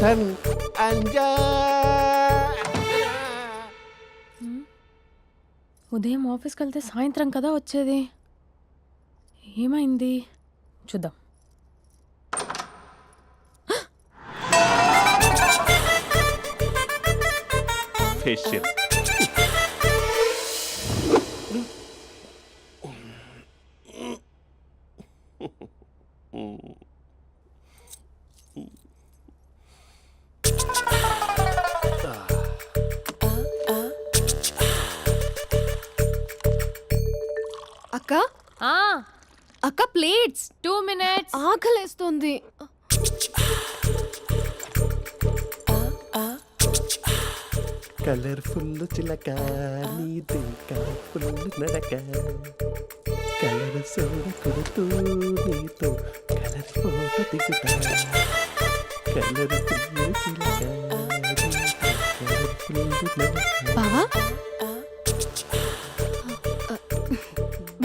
ధన్ అంజా ఉదయం ఆఫీస్కి వెళ్తే సాయంత్రం కదా వచ్చేది. ఏమైంది? చూద్దాం. ఫేషియల్ అక్క? ఆ. అక్క ప్లేట్స్ టూ మినిట్స్ ఆకలేస్తుంది. కలర్ఫుల్ చిలక నీది కలర్ఫుల్ నడక. కలర్ సోడ కొడుతూ నీతో కలర్ ఫోటో దిగుతా. కలర్ఫుల్ చిలక బావా?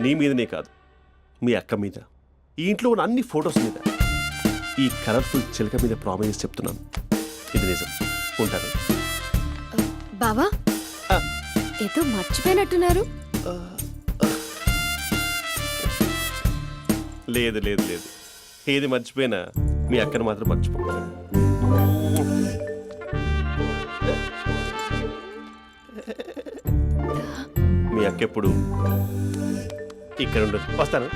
నీ మీదనే కాదు మీ అక్క మీద. ఈ ఇంట్లో ఉన్న అన్ని ఫొటోస్ మీద. ఈ కలర్ఫుల్ చిలక మీద ప్రామిస్ చెప్తున్నాను. ఇది నిజం. ఉంటాను. బావా. ఏదో మర్చిపోయినట్టున్నారు. లేదు లేదు లేదు. ఏది మర్చిపోయినా మీ అక్కను మాత్రం మర్చిపో మీ అక్క ఎప్పుడు ఇక్కడ ఉండదు వస్తాను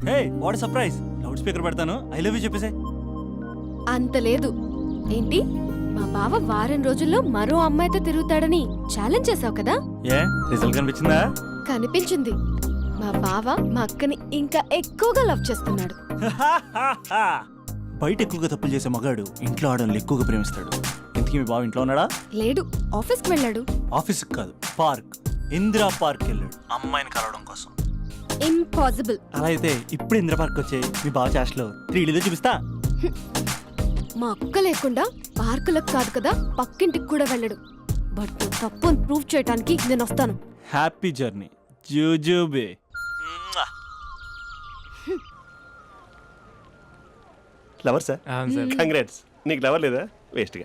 hey what surprise loud speaker పెడతాను. ఐ లవ్ యూ చెప్పేసే అంత లేదు. ఏంటి? మా బావ వారం రోజుల్లో మరో అమ్మాయితో తిరుగుతాడని ఛాలెంజ్ చేసావు కదా? ఏ? రిజల్ట్ కనిపించిందా? కనిపించింది. మా బావ మా అక్కని ఇంకా ఎక్కువగా లవ్ చేస్తున్నాడు. బయట ఎక్కువగా తప్పులు చేసే మగాడు ఇంట్లో ఆడవాళ్ళు ఎక్కువగా ప్రేమిస్తాడు. ఇంతకీ మీ బావ ఇంట్లో ఉన్నాడా? లేడు. ఆఫీస్కి వెళ్ళాడు. ఆఫీస్కి కాదు పార్క్. ఇందిరా పార్క్ వెళ్ళాడు. అమ్మాయిని కలవడం కోసం. ఇంపాసిబుల్. అలా అయితే ఇప్పుడు ఇందిరా పార్క్ వచ్చే మీ బావ చాష్లో త్రీ ఇల్లు చూపిస్తా. మా అక్క లేకుండా పార్కులకు కాదు కదా పక్కింటికి కూడా వెళ్ళడు. బట్ నువ్వు తప్పు అని ప్రూవ్ చేయడానికి నేను వస్తాను. Happy journey. జూజూబే. Lover sir. Congrats. నీకు లవర్ లేదా? వేస్ట్గా.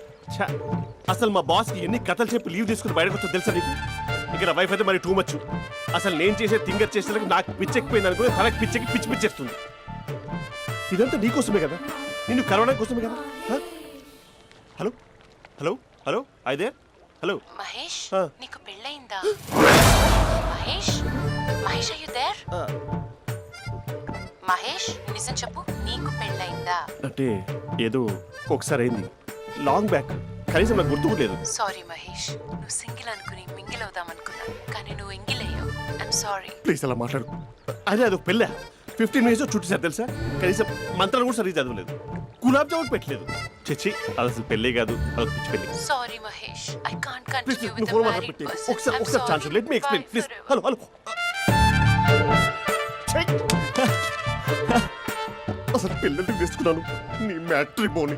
ఛా అసలు మా బాస్కి ఎన్ని కథలు చెప్పి లీవ్ తీసుకుని బయటకు వస్తా తెలుసా నీకు? ఇక నా వైఫ్ అయితే మరి టూ మచ్ అసలు నేను చేసే థింగర్ చేసేందుకు నాకు పిచ్చెక్కిపోయింది అనుకుని తనకి పిచ్చెక్కి పిచ్చి పిచ్చేస్తుంది ఇదంతా నీకోసమే కదా? నిన్ను కరోనా కోసమే కదా? హ? హలో? హలో? హలో? అయితే హలో? మహేష్ ఆ. నీకు పెళ్ళయిందా? మహేష్ మహేష్ అయ్యూ దేర్ నిజం చెప్పు నీకు పెళ్ళయిందా? అంటే ఏదో ఒకసారి అయింది. లాంగ్ బ్యాక్ కనీసం నాకు గుర్తు లేదు. సారీ మహేష్. నువ్వు సింగిల్ అనుకుని మింగిల్ అవుదాం అనుకున్నా. కానీ నువ్వు ఎంగిల్ అయ్యావు. ఐమ్ సారీ ప్లీజ్ అలా మాట్లాడు. అదే అదొక పెళ్ళ. ఫిఫ్టీన్ మినిట్స్ చుట్టేసారు తెలుసా? కనీసం మంత్రాలు కూడా సరిగ్గా చదవలేదు. గులాబ్ జామున్ పెట్టలేదు. చచ్చి అది అసలు పెళ్ళే కాదు. అదొక పిచ్చి పెళ్ళి. Sorry Mahesh. I can't please continue with phone uh మాట్లాడి మ్యారీడ్ పెట్టి పర్సన్ ఒకసారి ఒకసారి chance let me explain please hello hello అసలు పిల్లల్ని తీసుకున్నాను. నీ మ్యాట్రీ బోని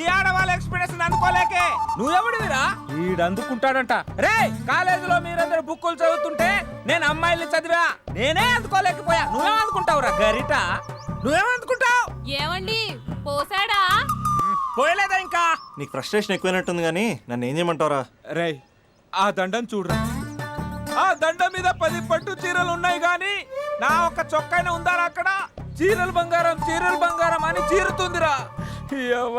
ఈ ఆడవాళ్ళ ఎక్స్పెక్టేషన్ అందుకోలేకే నువ్వెవడివిరా వీడు అందుకుంటాడంట. రే కాలేజీలో మీరందరూ బుక్కులు చదువుతుంటే నేను అమ్మాయిల్ని చదివా. నేనే అందుకోలేకపోయా. నువ్వేం అందుకుంటావురా? గరిట. నువ్వేం అందుకుంటావు? ఏమండి? పోసాడా? పోయలేదా ఇంకా? నీకు ఫ్రస్ట్రేషన్ ఎక్కువైనట్టుంది కానీ నన్ను ఏం చేయమంటావరా? రే ఆ దండం చూడరా. ఆ దండం మీద పది పట్టు చీరలు ఉన్నాయి గాని నా ఒక్క చొక్కాయిన ఉందారా అక్కడ? చీరలు బంగారం చీరలు బంగారం అని చీరుతుందిరా. యవ్వ.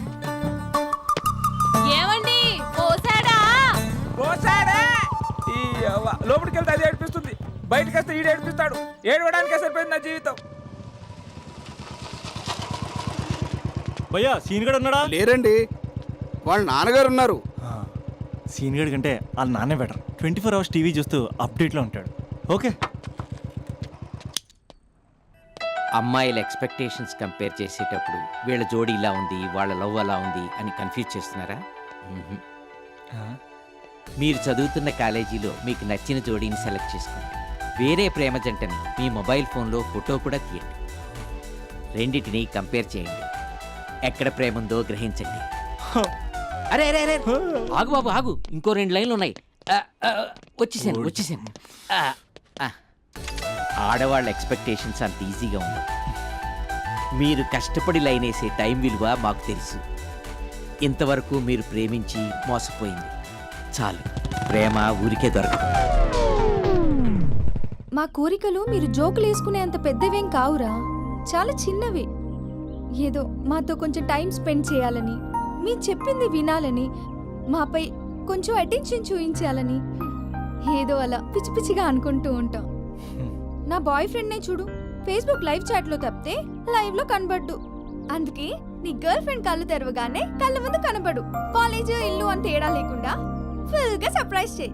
బయటకు వస్తే ఈడు ఏడిపిస్తాడు ఏడవడానికే సరిపోయింది నా జీవితం. భయ్యా సీన్ గడు ఉన్నాడా? లేరండి. వాళ్ళ నాన్నగారు ఉన్నారు. ఆ, సీన్ గడి కంటే వాళ్ళ నాన్నే better twenty four hours TV చూస్తూ అప్డేట్లో ఉంటాడు. ఓకే. అమ్మాయిల ఎక్స్పెక్టేషన్స్ కంపేర్ చేసేటప్పుడు వీళ్ళ జోడి ఇలా ఉంది వాళ్ళ లవ్ అలా ఉంది అని కన్ఫ్యూజ్ చేస్తున్నారా. మీరు చదువుతున్న కాలేజీలో మీకు నచ్చిన జోడీని సెలెక్ట్ చేసుకోండి. వేరే ప్రేమ జంటని మీ మొబైల్ ఫోన్లో ఫోటో కూడా తీయండి. రెండింటిని కంపేర్ చేయండి. ఎక్కడ ప్రేమ ఉందో గ్రహించండి. అరే అరే అరే ఆగు బాబు ఆగు! ఇంకో రెండు లైన్లు ఉన్నాయి. ఆ, ఆ, వచ్చేసాను వచ్చేసాను. ఆ, ఆ. ఆడవాళ్ళ ఎక్స్పెక్టేషన్స్ అంత ఈజీగా ఉండవు. మీరు కష్టపడి లైన్ వేసే టైం విలువ మాకు తెలుసు. ఇంతవరకు మీరు ప్రేమించి మోసపోయింది. చాలు. ప్రేమ ఊరికే దొరకదు. మా కోరికలు మీరు జోకులు వేసుకునేంత పెద్దవేం కావురా. చాలా చిన్నవి. ఏదో మాతో కొంచెం టైం స్పెండ్ చేయాలని మీ చెప్పింది వినాలని మాపై కొంచెం అటెన్షన్ చూపించాలని ఏదో అలా పిచ్చి పిచ్చిగా అనుకుంటూ ఉంటాం. నా బాయ్ ఫ్రెండ్నే చూడు ఫేస్బుక్ లైవ్ చాట్లో తప్పితే లైవ్లో కనబడ్డు. అందుకే నీ గర్ల్ ఫ్రెండ్ కళ్ళు తెరవగానే కళ్ళ ముందు కనబడు. కాలేజ్ ఇల్లు అని తేడా లేకుండా ఫుల్గా సర్ప్రైజ్ చేయి.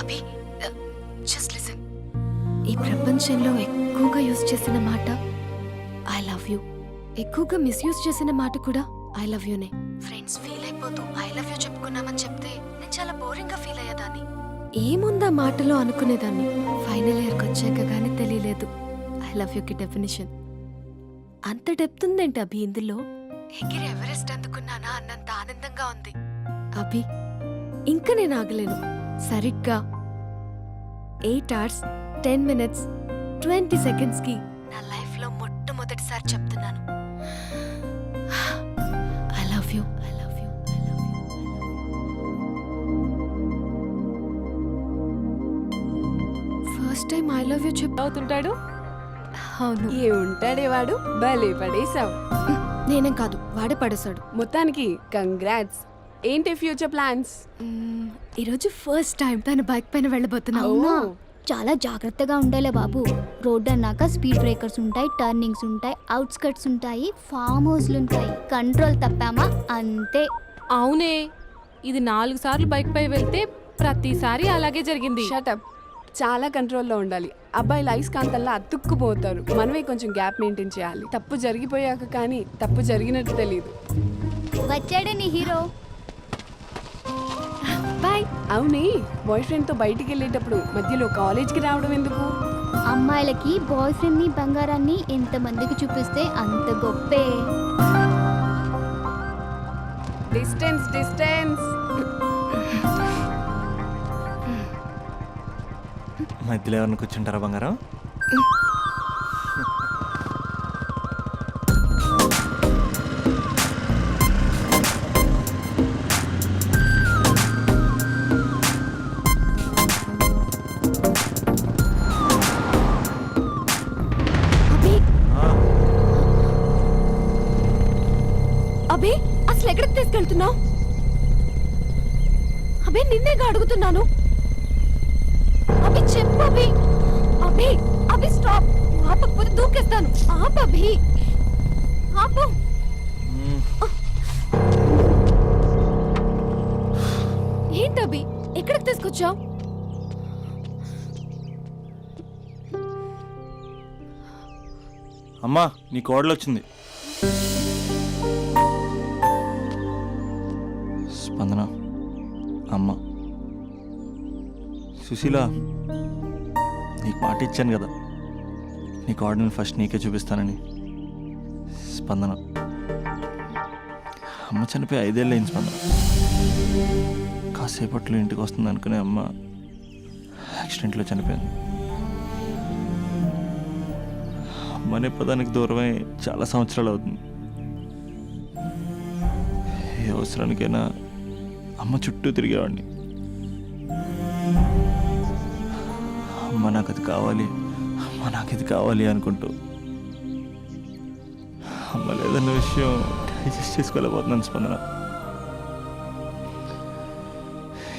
అభి uh, జస్ట్ లిసన్ ఈ ప్రపంచంలో ఎక్కువగా యూజ్ చేసిన మాట ఐ లవ్ యూ ఎక్కువగా మిస్యూజ్ చేసిన మాట కూడా ఐ లవ్ యూనే ఫ్రెండ్స్ ఫీల్ అయిపోతూ ఐ లవ్ యూ చెప్పుకున్నామని చెప్తే నేను చాలా బోరింగ్గా ఫీల్ అయ్యేదాన్ని. ఏముందా మాటలో అనుకునేదాన్ని? ఫైనల్ ఇయర్కి వచ్చాక కానీ తెలియలేదు. ఐ లవ్ యూకి డెఫినేషన్ అంత డెప్త్ ఉందేంటి అభి ఇందులో? ఎగిరి ఎవరెస్ట్ అందుకున్నానా? అన్నంత ఆనందంగా ఉంది. అభి ఇంకా నేను ఆగలేను. సరిగ్గా. Eight hours ten minutes twenty సెకండ్స్కి నా లైఫ్లో మొట్టమొదటిసారి చెప్తున్నాను. I love you I love you I love you first time I love you చెప్ అవుతుంటాడు? అవును. ఏ ఉంటాడే వాడు? భలే పడేసావు నేనేం కాదు వాడే పడేశాడు. మొత్తానికి కంగ్రాట్స్ ఏంటి ఫ్యూచర్ ప్లాన్స్ ఈరోజు ఫస్ట్ టైం తన బైక్ పైన వెళ్ళబోతున్నావు చాలా జాగ్రత్తగా ఉండాలే బాబు. రోడ్ అన్నాక స్పీడ్ బ్రేకర్స్ ఉంటాయి టర్నింగ్స్ ఉంటాయి అవుట్స్కట్స్ ఉంటాయి ఫామ్ హౌస్లు ఉంటాయి. కంట్రోల్ తప్పామా? అంతే. అవునే. ఇది నాలుగు సార్లు బైక్ పై వెళ్తే ప్రతిసారి అలాగే జరిగింది. షటప్ చాలా కంట్రోల్లో ఉండాలి. అబ్బాయిలు ఐస్కాంతల్లా అతుక్కుపోతారు. మనమే కొంచెం గ్యాప్ మెయింటైన్ చేయాలి. తప్పు జరిగిపోయాక కానీ తప్పు జరిగినట్టు తెలియదు వచ్చాడే నీ హీరో బాయ్. అవునే బాయ్ ఫ్రెండ్తో బయటికి వెళ్ళేటప్పుడు మధ్యలో కాలేజ్కి రావడం ఎందుకు? అమ్మాయిలకి బాయ్ ఫ్రెండ్ని బంగారాన్ని ఎంతమందికి చూపిస్తే అంత గొప్పే. డిస్టెన్స్ డిస్టెన్స్ మధ్యలో ఎవరిని కూర్చుంటారా బంగారం? అమ్మా నీ కోడలు వచ్చింది స్పందన అమ్మ. సుశీల నీకు మాట ఇచ్చాను కదా. నీ కోడని ఫస్ట్ నీకే చూపిస్తానని. స్పందన. అమ్మ చనిపోయి ఐదేళ్ళు అయింది స్పందన. కాసేపట్లో ఇంటికి వస్తుంది అనుకునే అమ్మ యాక్సిడెంట్లో చనిపోయింది. మనే పదానికి దూరమై చాలా సంవత్సరాలు అవుతుంది. ఏ అవసరానికైనా అమ్మ చుట్టూ తిరిగేవాడిని. అమ్మ నాకు అది కావాలి అమ్మ నాకు ఇది కావాలి అనుకుంటూ. అమ్మ లేదన్న విషయం డైజెస్ట్ చేసుకోలేకపోతున్నాను స్పందన.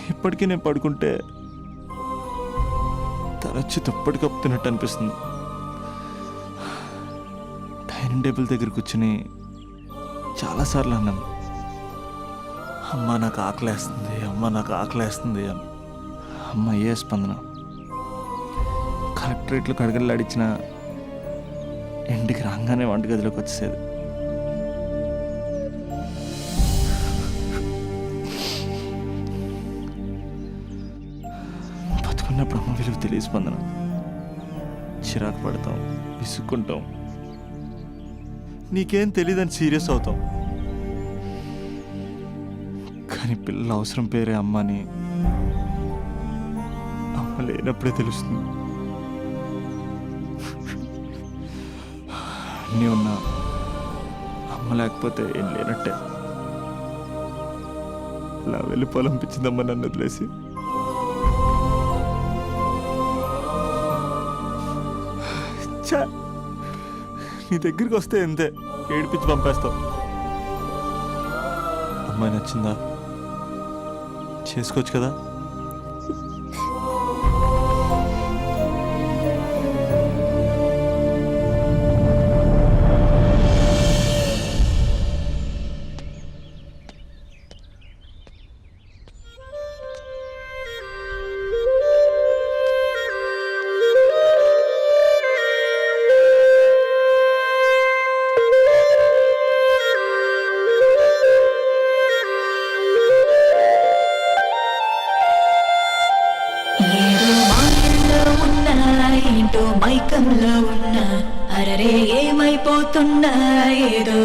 ఇప్పటికీ నేను పడుకుంటే తరచు దుప్పటి కప్పుతున్నట్టు అనిపిస్తుంది. డైనింగ్ టేబుల్ దగ్గర కూర్చుని చాలాసార్లు అన్నాను అమ్మ నాకు ఆకలేస్తుంది అమ్మ నాకు ఆకలేస్తుంది అని. అమ్మ ఏ స్పందన? కలెక్టరేట్లు కడగలాడిచ్చిన ఇంటికి రాగానే వంటగదిలోకి వచ్చేసేది. బతుకున్నప్పుడు అమ్మ విలువ తెలియ స్పందన. చిరాకు పడతాం విసుక్కుంటాం. నీకేం తెలియదని సీరియస్ అవుతాం కానీ పిల్లల అవసరం పేరే అమ్మ అని అమ్మ లేనప్పుడే తెలుస్తుంది. అన్నీ ఉన్నా అమ్మ లేకపోతే ఏం లేనట్టే. ఇలా వెళ్ళిపోవాలనిపించిందమ్మ నన్ను వదిలేసి. ఛా! నీ దగ్గరికి వస్తే ఎంతే ఏడిపించి పంపేస్తావు అమ్మాయి నచ్చిందా? చేసుకోవచ్చు కదా?